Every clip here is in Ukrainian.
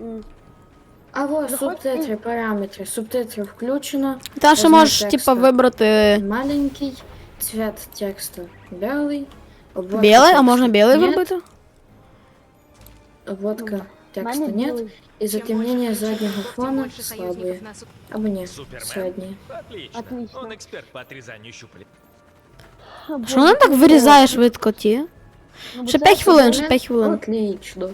м, А вот Заходь субтитри, параметри. Субтитри включено. Та ще Розмір можеш, тексту типа, вибрати Маленький. Цвет текста белый. Обводка білий, а текста можна білий нет, вибрати? Обводка в текста мене нет. білий. И затемнение заднего фона больше слабые. союзников нас Або не, Супермен. средние. Отлично. Отлично. Он эксперт по отрезанию щупалец. Що вона так вирізає швидко ті? Ну, бо Ще це 5 хвилин, ще Супермен 5 хвилин. Отлично.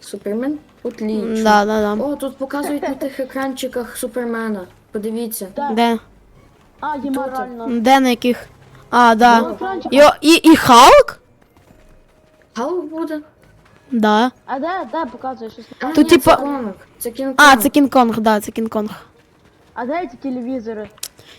Супермен? Отлично. Да, да, да. О, тут показують на тих екранчиках Супермена. Подивіться. Де? А, геморально. Де на яких? А, да. екранчик. І, і, Халк? Халк буде? Да. А де, де показує щось? А, Тут ні, типа- Це Конг. Це Кінг А, це Кінг-Конг, да, це Кінг-Конг. А де ці телевізори?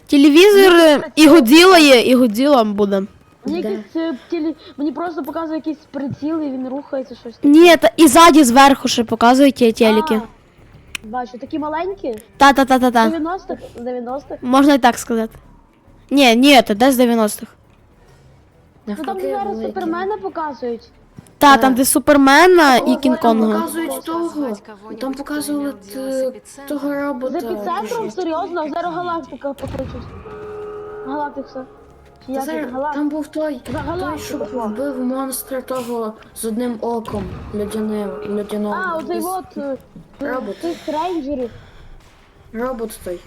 Телевізор е, і Годзіла є, і Годзіла буде. Мені Де? якийсь е. Мені просто показує якийсь приціл і він рухається щось. Ні, та і ззаді зверху ще показують ті телеки. А, Бачу, такі маленькі? Та-та-та-та-та. 90-х? 90-х? Можна і так сказати. Ні, ні, це де з 90-х. Ну там Навпаки, зараз супермена показують. Та, там де Супермена і Там Кінг-Конга. показують того. Там показували с т- эпицентром. того З робота. епіцентром? Серйозно? Зараз галактика покличуть. Галактикса. Як зараз? Там був той, той, що вбив монстра того з одним оком льодяним, льодяного. А, оцей Із- от е, Робот. цих рейнджерів. Робот той.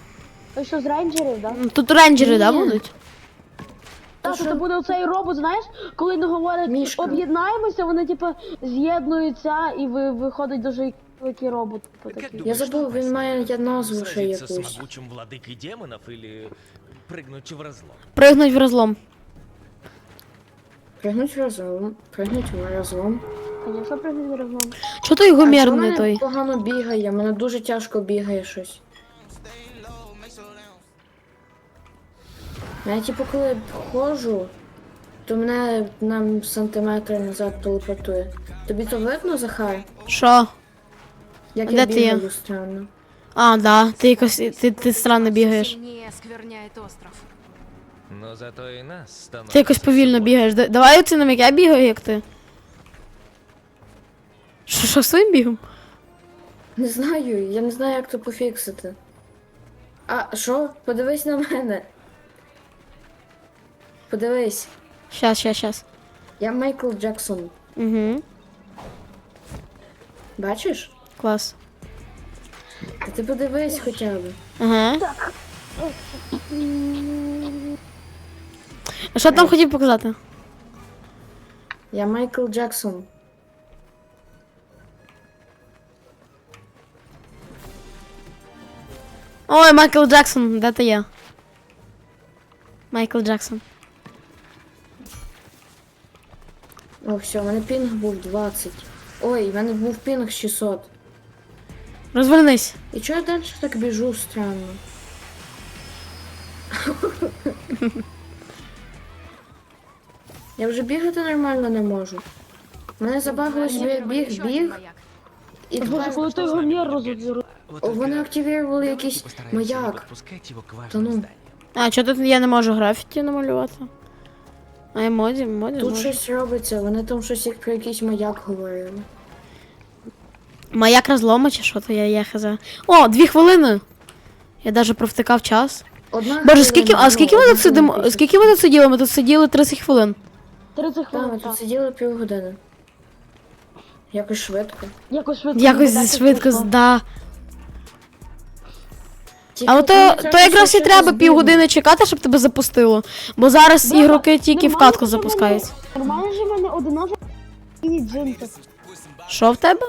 Той, що з рейнджерів, так? Да? Тут рейнджери, да, Ні. будуть? Так, що? то буде оцей робот, знаєш, коли не говорять Мішка. об'єднаємося, вони типу з'єднуються і ви, виходить дуже великий робот. типу, Как такий. Я забув, він має я назву ще Сразиться с якусь. могучим владыкой демонов или прыгнуть в разлом? Пригнуть в розлом. Пригнуть разом, пригнуть разом. Звісно, пригнути разом. Чого той А чого гумірний мене той? погано бігає, мене дуже тяжко бігає щось. Я типу коли ходжу, то мене на сантиметр назад телепортує. Тобі то видно, Захар? Що? Як Де я ти є? бігаю странно. А, да, ти якось ти, ти странно бігаєш. Остров. Но зато и нас становится... Ти якось повільно бігаєш. Да- Давай оцінимо, як я бігаю, як ти. Що, що своїм бігом? Не знаю, я не знаю, як то пофіксити. А, що? Подивись на мене. Подивись. Щас, щас, щас. Я Майкл Джексон. Угу, Бачиш? клас. Ти подивись хоча б. Ага. А що там хотів показати? Я Майкл Джексон. Ой, Майкл Джексон, де ти є? Майкл Джексон. О, все, в мене пінг був 20. Ой, в мене був пінг 600. Розвернись. І чого я далі так біжу странно? я вже бігати нормально не можу. Мене забагилось біг, біг, біг, і Боже, коли той гомір розуміє. Вот О, только вони активували якийсь маяк. Та ну. А, чого тут я не можу графіті намалювати? А я моді, моді. Тут щось робиться, вони там щось як про якийсь маяк говорили. Маяк розлома чи що то я, я хз. О, дві хвилини. Я навіть провтикав час. Одна Боже, скільки, а скільки ми тут сидимо? Скільки ми тут сиділи? Ми тут сиділи 30 хвилин. 30 Так, хвилин. ми так. тут сиділи півгодини. Якось швидко. Якось швидко. Якось додати швидко, да. Тільки Але то, то якраз і треба півгодини чекати, щоб тебе запустило. Бо зараз ігроки тільки в катку ж в мене- запускають. Нормально ж в мене 11 скіні джинтів. Що в тебе?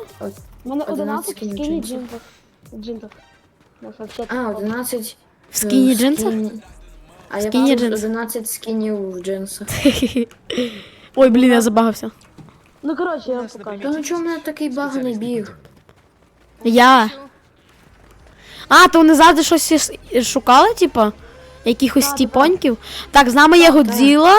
У мене 11 11 скіні джинтів. Джинтів. Ну, А, 11 В скіні е, джинсах? А я Скіні бачу джинси. 11 скінів в джинсах. Ой, блін, я забагався. Ну, коротше, я вам покажу. Та ну чому в мене такий баганий біг? Я. А, то вони завжди щось іс- шукали, типа? Якихось тіпоньків. Так, з нами є Годзіла,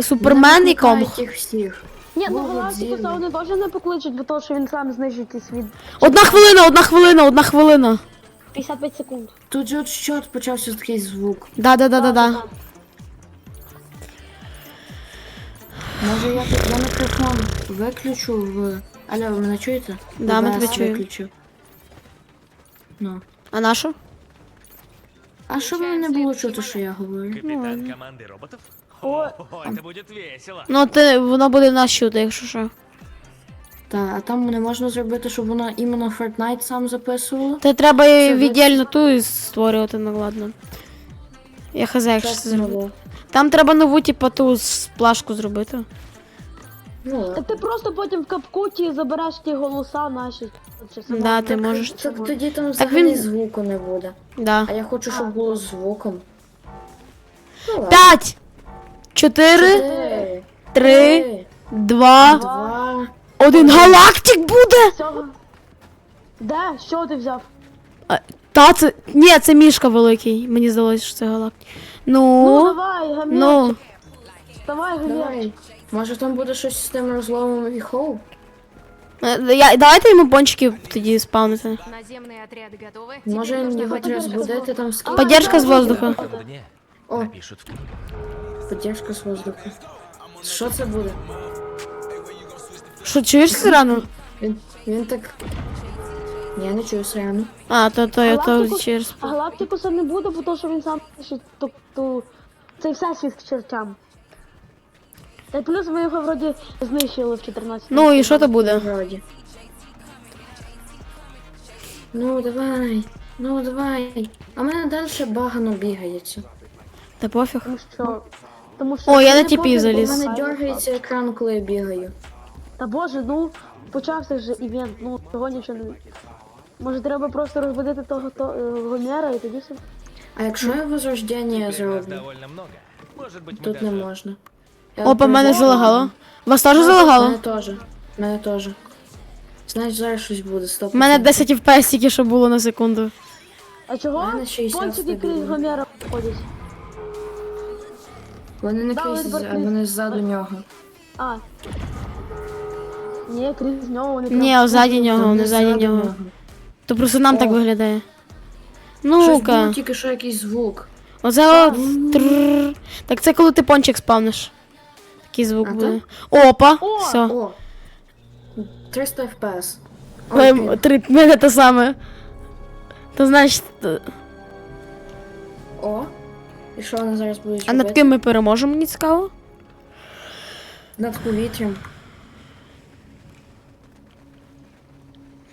Супермен і викликають їх всіх. Ні, ну Галактику ну. вони теж не покличуть, бо того, що він сам знищить і світ. Одна хвилина, одна хвилина, одна хвилина. 55 секунд. Тут же от щот почався такий звук. Да, да, да, да, да. Може я, я мікрофон виключу в. Алло, ви мене чуєте? Да, ми тебе чуємо. виключу. Ну. А нашу? А що мені не було чути, що я говорю? Капитан команды роботов? О. О, это будет весело. Ну, ти, воно буде нас чути, якщо що. Так, а там не можна зробити, щоб воно іменно Fortnite сам записувало. Та треба Це і ви- віддільно ту і створювати накладно. Я хз, якщо Що це було? Там треба нову, типу, ту сплашку зробити. Ну, ладно. Ти просто потім в капкуті забереш ті голоса наші. Чи сама- Да, ти можеш. Так тоді там Так взагалі він- звуку не буде. Да. А я хочу, щоб було з звуком. Ну, ладно. П'ять! Чотири, Чотири, три, два, два. один. Галактик буде! Всього. Де? Що ти взяв? А, Та це. Ні, це мішка великий. Мені здалося, що це галактик. Ну, Ну. давай, гамір. Ну. Давай, гамір. Давай. Може там буде щось з тим розломом віхов? Е, Я, давайте йому пончики тоді спавнити. Наземные отряды готовы. Теперь Може нужно його поддержка треба збудити там скільки? Поддержка з воздуха. В этом дне О. напишут в книге. Поддержка з воздуху. Що це буде? Що, чуєш сирану? Він, він так. Ні, Я не чую срану. А, то, то, я то Галактику- через. А Галактикуса не буде, бо то, що він сам пише ту, цей всесвіт к чертям. Та й плюс ми його вроді знищили в 14 Ну і що то буде? Вроді. Ну давай. Ну давай. А в мене далі багано бігається. Та пофіг. Тому що... Тому що... О, я на Мене тіпі заліз. В мене дергається екран, коли я бігаю. Та боже, ну, почався вже івент, ну, того нічого не... Може треба просто розбудити того то, е, Гомера і тоді все. А якщо я возрождення зроблю, довольно много. Может быть, мы тут не даже... можна. Я Опа, мене перебігла. залагало. Вас теж Мене залагало? теж. Мене теж. Значить, зараз щось буде, стоп. У мене 10 FPS тільки що було на секунду. А чого? мене 60 Пончики крізь. Гомера ходять. Вони не Да, крізь, вони а вони ззаду нього. А. Ні, крізь нього вони Ні, ззаді нього, Вони ззаді нього. То просто нам так виглядає. Щось було Ну-ка. тільки що якийсь звук. Оце от. трррр. Так це коли ти пончик спавниш. Такий звук А буде. Опа! О! Все. О! 300 FPS. Ой, Ем, блін. Три мене те саме. То значить. О! І що вони зараз будуть А над робити? ким ми переможемо, мені цікаво? Над повітрям.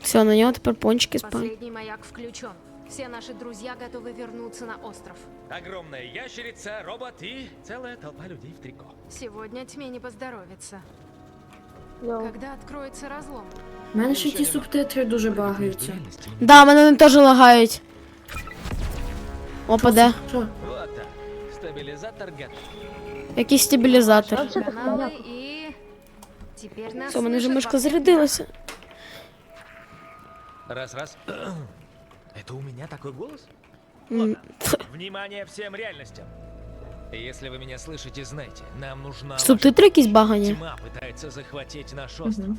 Все, на нього тепер пончики спав. Последний маяк включен. Все наши друзья готовы вернуться на остров. Огромная ящерица, робот и целая толпа людей в трико. Сегодня тьме не поздоровится. Когда откроется разлом? У мене ще ті субтитри дуже багаються. Да, мене вони теж лагають. Опа, де? Що? Вот так. Стабилизатор готов. Якийсь стабілізатор. Вообще так Каналы понятно. и... Теперь нас Все, у мене вже слышат мишка во всех зарядилася. Раз, раз. Это у меня такой голос? М, Ладно. Внимание всем реальностям. Если вы меня слышите, знайте, нам нужна ваша Субтитри якісь багані. Тьма пытается захватить наш остров,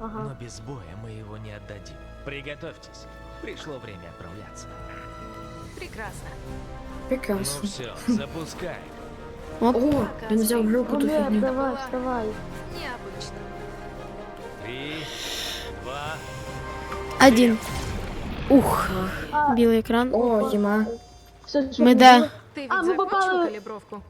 Ага. но без боя мы его не отдадим. Приготовьтесь. Пришло время отправляться. Прекрасно. Ну Прекрасно. все, запускай. О, він взяв в руку ту Гомер, фігню. давай, вставай. Необычно. Три, два, Один. Ух, А, білий екран. О, Єма. все, що Ми ми де? були. Ты ведь А, мы закончил попали- калибровку?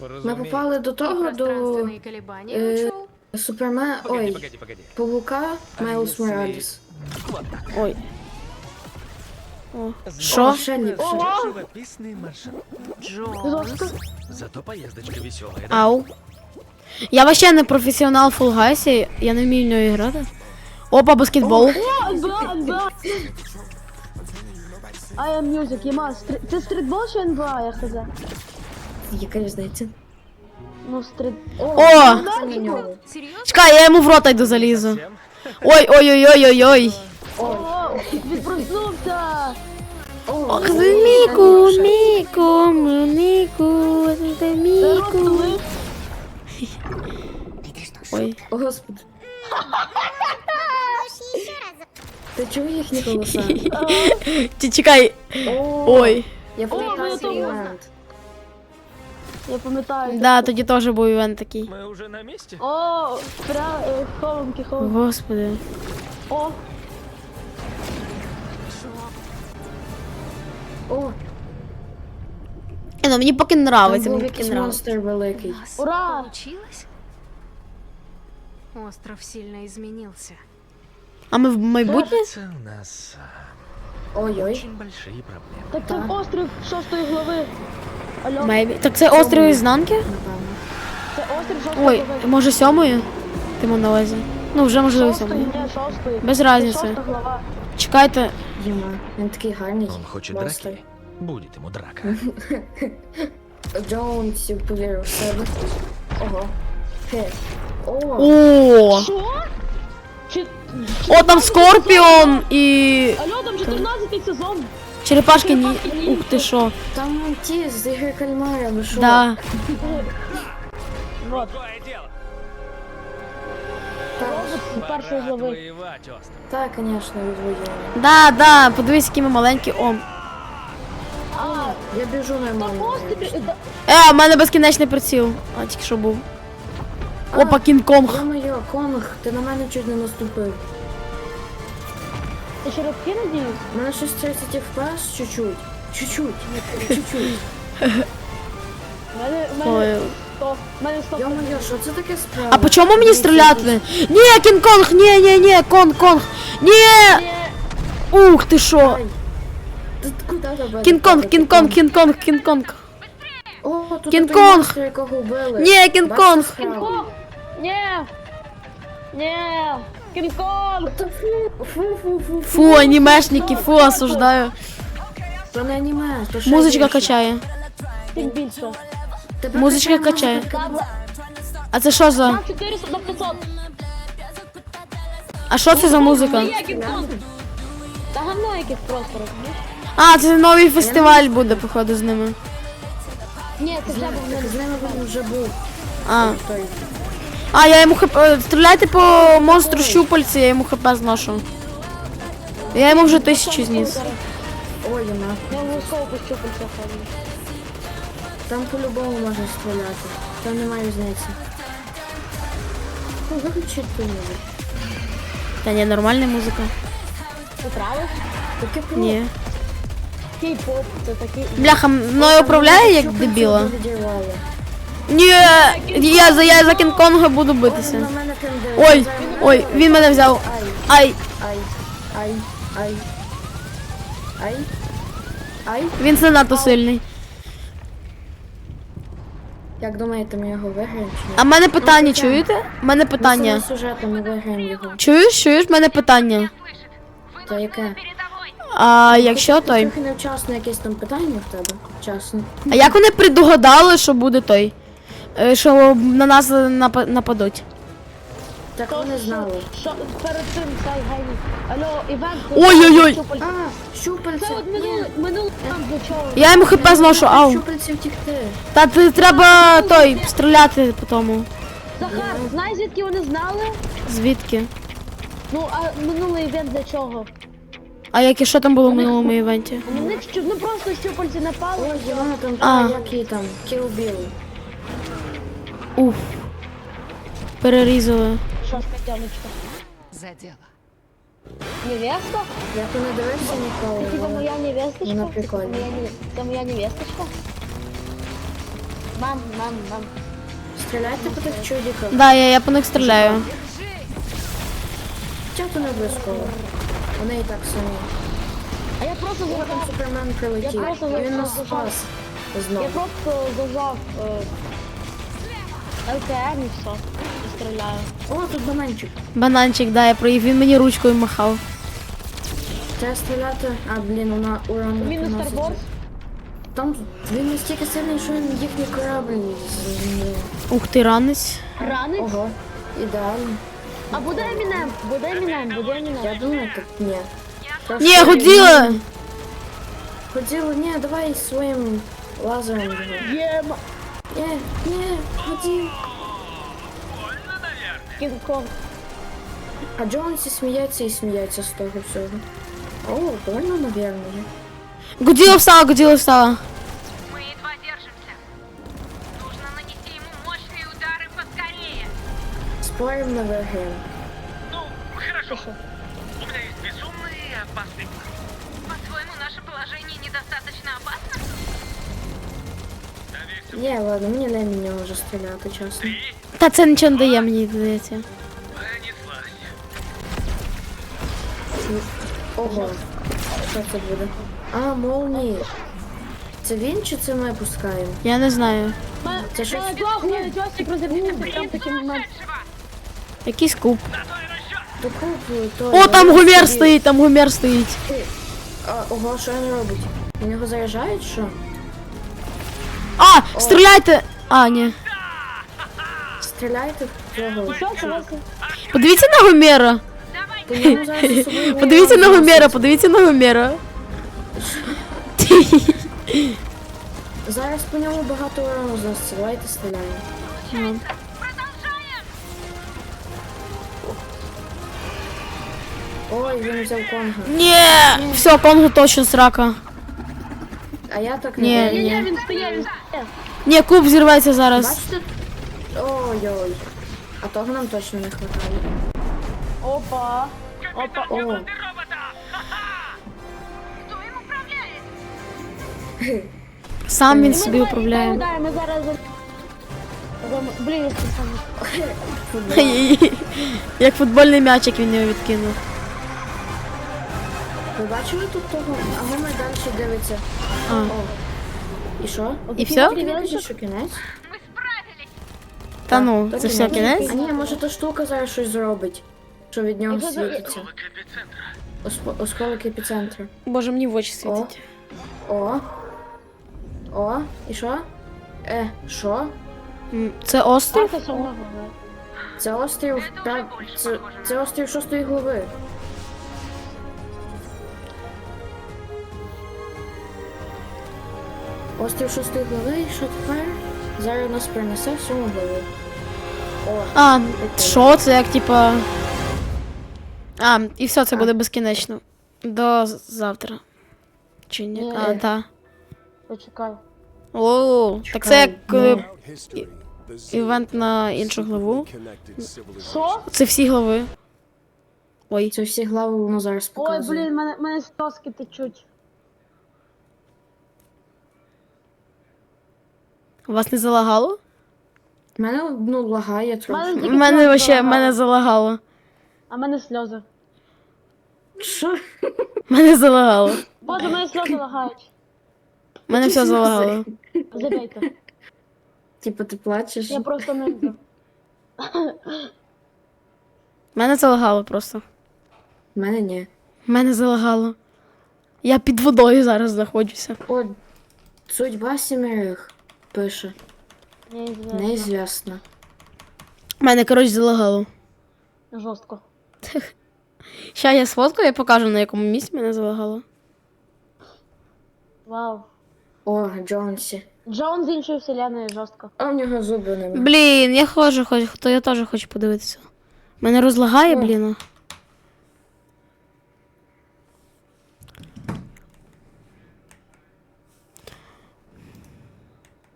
Ми разумеется. попали до И того, до пространственные колебания э, учел? Супермен. Погоди, Ой, погоди, погоди. павука Майлз если- Моралес. Вот так. Ой. о, О, що? ще маршрут. Зато поездочка веселая. Ау. Я вообще не професіонал в Guys, я не вмію в нього грати. Опа, баскетбол. О, НБА, НБА. I am music, Єма. стри- Це стрітбол чи НБА, я хз? Яка різниця? Ну, стріт... О! Нього. Серьезно? Чекай, я йому в рота йду залізу. Ой, ой, ой, ой, ой, ой. О, проснувся. Ох, Міку, Міку, Міку, Міку. Ой. О, Господи. Ти чув їхні голоса? Чи чекай. Ой. Я пам'ятаю цей то- Я пам'ятаю. Да, тоді теж був івент такий. Мы уже на месте? О, е, хованки, хованки. Господи. О, О, Е, Ну, мені поки там нравиться, був мені поки якийсь нравиться. монстр великий. Нас Ура! получилось? Остров сильно изменился. А ми в майбутнє? Кажется, у нас Ой-ой. очень большие проблемы. так це острів шостої глави. Алло, Мейбі. Так це острів ізнанки? Напевно. це острів шостої Ой, глави. може сьомої? Ти мав на увазі. Ну, вже можливо Шостої, сьомої. ні, шостої. Без Це разниці. Шоста глава. Чекайте. Єма, він такий гарний. Он хочет монстр. драки? Будет ему драка. Джонс повірив в себе. Ого. Хе. О, О! Що? Чи... О, там Скорпіон і. Алло, там 14 сезон. Черепашки ні. Ух ти що. там ті з ігри кальмара, ви що? Да. Вот, Глави. остров. Так, звісно, відвоюємо. Да, да, подивись, які ми маленькі. О. А, Я біжу та нормально. просто... бі- да- Е, у мене безкінечний приціл. А тільки що був. Опа, Кінг-Конг. Йо-моє, Конг, ти на мене чуть не наступив. Ти черепки надіюсь? У мене щось 30 FPS чуть-чуть. Чуть-чуть. Чуть-чуть. У мене, у мене Ой. 100. У мене 100. Йо-моє, що це таке справа? А по чому мені стріляти? Ні, Кінг-Конг, ні, ні, ні, Конг, Конг. Ні! Ух ти що. Ти куди тебе? Кінг-Конг, Кінг-Конг, Кінг-Конг, Кінг-Конг. О, тут Кінг-Конг. монстр, якого вбили. Ні, Кінг-Конг. Кінг-Конг! Ні! Ні! Кінг-Конг! Та фу, фу, фу, фу, Фу, анімешники, фу, осуждаю. То не аніме, то ще Музичка качає. Тим більше. Тебе Музичка качає. А це що за? там 400 на 500. А що це за музика? Та говно якесь просто, розумієш? А, це новий фестиваль буде, походу, з ними. Ні, це вже був з ними він вже був. А, Той. а я йому хп. е, Стріляйте по монстру щупальці, я йому хп зношу. Я йому вже тисячу зніс. Ой, Єма. Я обов'язково пощупальця ходив. Там по-любому можна стріляти. Там немає різниці. Ну, виключіть ту музику. Та ні, нормальна музика. Ти правиш? Таке про... Ні. Кей-поп, це такий... Бляха, мною управляє як дебіла. Ні, я за я за Кінг-Конга буду битися. Ой, ой, він мене взяв. Ай, Ай, ай, ай, ай. Ай. Ай. він занадто сильний. Як думаєте, ми його виграємо чи ні? А в мене питання, чуєте? У мене питання. Ми сюжетом ми виграємо його. Чуєш, чуєш, в мене питання. То яке? А якщо той. Трохи невчасно якесь там питання в тебе. Вчасно. А як вони предугадали, що буде той? Е, Що на нас напа- нападуть? Так вони знали. Що, перед цим цей геймі. Алло, івент... Ой-ой-ой. щупальця. А, щупальця. Це от минулий, минулий там до чого. Я йому хп зношу, ау. Щупальці втікти. Та ти треба той стріляти по тому. Захар, знаєш, звідки вони знали? Звідки? Ну, а минулий івент для чого? А яке що там було в минулому івенті? Ну, них що, ну просто щупальці напали. Ой, Євана там, А. як там, Bill. Уф. Перерізали. Що ж, Катяночка? За дело. Невеста? Я то не дивився ніколи. Типа але- моя невесточка? Вона Типа прикольна. моя не- Це моя невесточка? Мам, мам, мам. Стріляйте по тих чудиках. Да, я, я по них стріляю. Хоча то не обов'язково. Вони і так самі. А я просто О, там зажав, Супермен прилетів. Я просто І він нас зажав. спас. я Знову. просто зажав е, ЛКМ і все. Стріляю. О, тут бананчик. Бананчик, да, я проїв, він мені ручкою махав. Треба стріляти. А, блін, вона урон Мінус. Старборс. Там він настільки сильний, що він їхній корабль. Ух ти, ранець. Ранець. Ого, ідеально. А буде Емінем, буде Емінем, буде Я думаю, тут ні. Ні, Годзіла! Годзілу, ні, давай своїм лазером. Єма. Ні, ні, Годзіл. Кінг-Конг. А Джонсі смеяться и смеяться з того всього. О, больно, наверное. Гудила встала, Гудила встала. Мы едва держимся. Нужно нанести ему мощные удары поскорее. Спорим на ВГ. Ну, хорошо. У меня есть безумные и опасный. По-твоему, наше положение недостаточно опасно? Не, ладно, мне на меня уже стреляют, честно. Три, Та це нічого не дає, мені здається. Ого. Що це буде? А, молнії. Це він чи це ми пускаємо? Я не знаю. Це щось. Джойстик прям момент. Якийсь куб. То круто, то. О, там гумер стоїть, там гумер стоїть. А, ого, що він робить? У нього заряджають що? А, стріляйте! А, ні. Стріляйте в цього. Що це вас? Подивіться на гумера. По ньому зараз особливо Подивіться на не гумера, носить. подивіться на гумера. Зараз по ньому багато урону зноситься. Давайте стріляємо. Ой, він взяв конга. Ні! Все, Конгу точно срака. А я так Ні, не Ні, ні, роблю. він стоїть, він стоїть. Ні, куб зірветься зараз. Бачите? Ой-ой. А того нам точно не хватає. Опа. Опа. О, Сам він собі управляє. Да, ми зараз... Блін, це саме. Як футбольний м'ячик він його відкинув. ви бачили тут того? А далі дивиться. А. О. І що? І все? Ти що кінець? Та ну, це все кінець? А ні, може та штука зараз щось зробить. Що від нього світиться. Осп- Осколок епіцентру. Боже, мені в очі світить. О. О. І що? Е, що? М, Це острів? Це саме. Це острів. Та, це, це острів шостої глави. Острів шостої глави, і що тепер? Зараз нас принесе в сьому главу. А, що це як типа. А, і все, це буде безкінечно. До завтра. Чи ні? А, так. Почекай. О, так це як е, івент на іншу главу. Що? Це всі глави. Ой. це всі глави воно зараз Ой, показує. блін, мене, мене сльозки течуть. Вас не залагало? Мене ну лагає трохи. У мене вообще мене залагало. А мене сльози. Що? Мене залагало. Боже, мене сльози лагають. Мене все залагало. Забейте. Типа ти плачеш? Я просто не йду. Мене залагало просто. Мене ні. Мене залагало. Я під водою зараз знаходжуся. О, судьба сімерих пише. Неізвісно. Неізвісно. Мене, коротше, залагало. Жорстко. Ща я сфоткаю, я покажу, на якому місці мене залагало. Вау. О, Джонсі. Джон з іншої вселеної жорстко. А в нього зуби нема. Блін, я хочу, хоч, то я теж хочу подивитися. Мене розлагає, О. блін.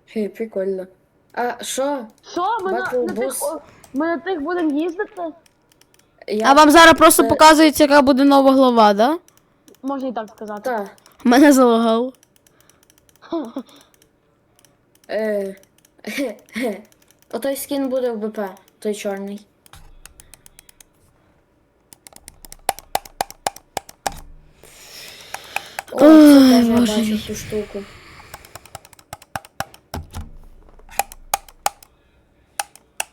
Хей, прикольно. А що? Що? Ми на, Battle на тих, о, ми на тих будемо їздити? Я... А вам зараз просто Це- показується, яка буде нова глава, да? Можна і так сказати. Та. Мене залагало. Е... Отой скін буде в БП, той чорний. О, це теж я боже бачу цю штуку.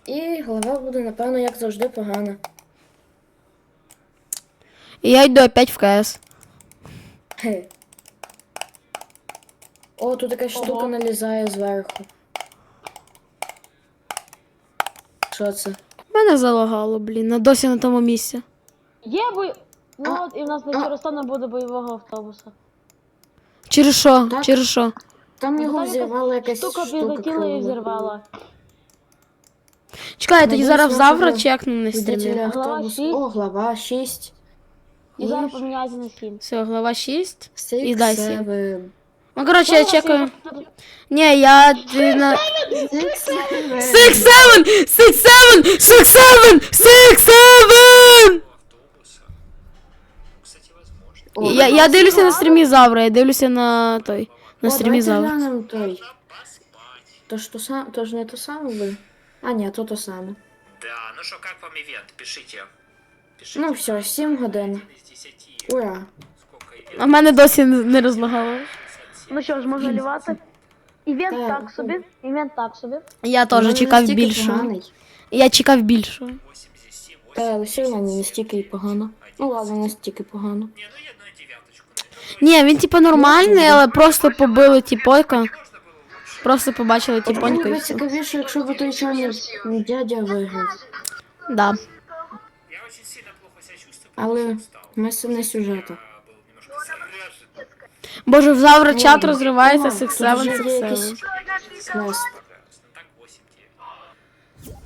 І голова буде, напевно, як завжди, погана. І я йду опять в КС. Хе. О, тут якась штука налізає зверху. Що це? Мене залагало, блін, на досі на тому місці. Є бой... Ну А, от і в нас на а. Чиростану буде бойового автобуса. Через що? Так. Через що? Там його взірвала якась Штука штука. підлетіла і кругла. взірвала. Чекай, я тоді Надіюсь, зараз завтра чекну на стрімі. Глава шість. О, глава 6. І зараз поміняється на сім. Все, глава 6. Six, І дай сім. Ну, коротше, я чекаю. Ні, я е, на. Six seven! Six seven! Six seven! Six seven! Я, я дивлюся на стрімі Завра, я дивлюся на той. На О, стрімі Завра. той. То ж то сам, то ж не то саме ви? А, ні, то то саме. Да, ну что, как вам ивент? Пишите. Пишите. Ну все, 7 годин. Из 10. Ура. А мене досі не не розлагало. Ну що ж, можна лівати. Івент Так. так собі, івент так собі. Я Ну, теж чекав настільки більшого. поганий. Я чекав більшого. 87, 8. Та лише в мене настільки і погано. Ну ладно, настільки погано. Не, ну я на девяточку. Ну, Ні, він типа нормальний, але просто побили тіпойка. Просто побачили тіпоньку і все. цікавіше, якщо б той чорний дядя виграв. Да. Але ми це не сюжету. Боже, в завтра чат розривається 6-7, тут є 6-7. якийсь квест. Прекрасно. Так 8 9.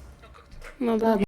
Ну да. Ладно.